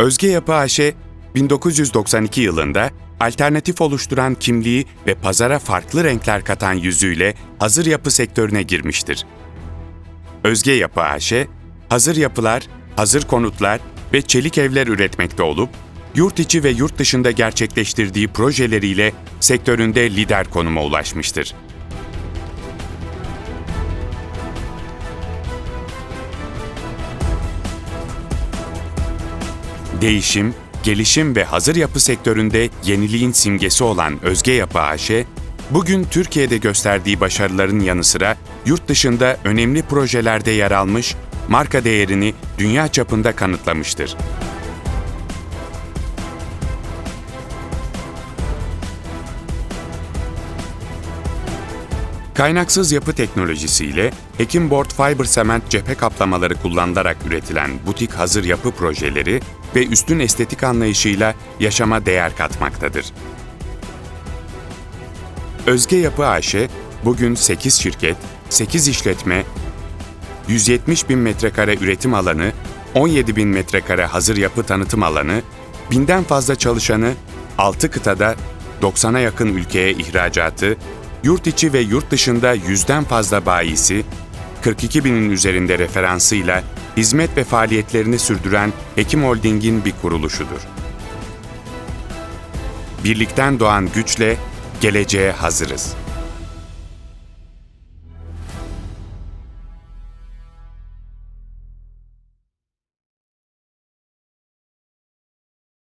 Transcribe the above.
Özge Yapı AŞ, 1992 yılında alternatif oluşturan kimliği ve pazara farklı renkler katan yüzüyle hazır yapı sektörüne girmiştir. Özge Yapı AŞ, hazır yapılar, hazır konutlar ve çelik evler üretmekte olup, yurt içi ve yurt dışında gerçekleştirdiği projeleriyle sektöründe lider konuma ulaşmıştır. Değişim, gelişim ve hazır yapı sektöründe yeniliğin simgesi olan Özge Yapı AŞ, bugün Türkiye'de gösterdiği başarıların yanı sıra yurt dışında önemli projelerde yer almış, marka değerini dünya çapında kanıtlamıştır. Kaynaksız yapı teknolojisiyle Hekim Board Fiber Sement cephe kaplamaları kullanılarak üretilen butik hazır yapı projeleri ve üstün estetik anlayışıyla yaşama değer katmaktadır. Özge Yapı AŞ, bugün 8 şirket, 8 işletme, 170 bin metrekare üretim alanı, 17 bin metrekare hazır yapı tanıtım alanı, binden fazla çalışanı, 6 kıtada 90'a yakın ülkeye ihracatı, yurt içi ve yurt dışında yüzden fazla bayisi, 42 binin üzerinde referansıyla hizmet ve faaliyetlerini sürdüren Hekim Holding'in bir kuruluşudur. Birlikten doğan güçle geleceğe hazırız.